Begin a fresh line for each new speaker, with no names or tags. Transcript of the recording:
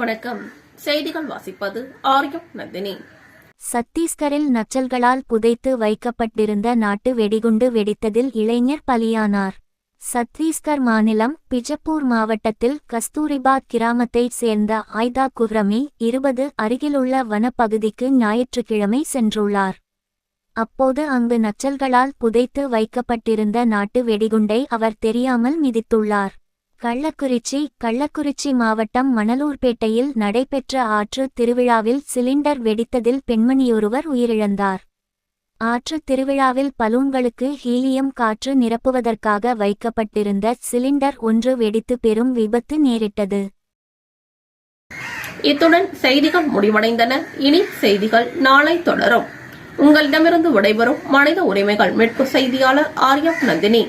வணக்கம். செய்திகள் வாசிப்பது ஆரியம் நந்தினி.
சத்தீஸ்கரில் நச்சல்களால் புதைத்து வைக்கப்பட்டிருந்த நாட்டு வெடிகுண்டு வெடித்ததில் இளைஞர் பலியானார். சத்தீஸ்கர் மாநிலம் பிஜப்பூர் மாவட்டத்தில் கஸ்தூரிபாத் கிராமத்தைச் சேர்ந்த ஆய்தா குர்ரமி இருபது அருகிலுள்ள வனப்பகுதிக்கு ஞாயிற்றுக்கிழமை சென்றுள்ளார். அப்போது அங்கு நச்சல்களால் புதைத்து வைக்கப்பட்டிருந்த நாட்டு வெடிகுண்டை அவர் தெரியாமல் மிதித்துள்ளார். கள்ளக்குறிச்சி கள்ளக்குறிச்சி மாவட்டம் மணலூர்பேட்டையில் நடைபெற்ற ஆற்று திருவிழாவில் சிலிண்டர் வெடித்ததில் பெண்மணியொருவர் உயிரிழந்தார். ஆற்று திருவிழாவில் பலூன்களுக்கு ஹீலியம் காற்று நிரப்புவதற்காக வைக்கப்பட்டிருந்த சிலிண்டர் ஒன்று வெடித்து பெரும் விபத்து நேரிட்டது.
இத்துடன் செய்திகள் முடிவடைந்தன. இனி செய்திகள் நாளை தொடரும். உங்களிடமிருந்து விடைபெறும் மனித உரிமைகள் மீட்பு செய்தியாளர் ஆர்யா நந்தினி.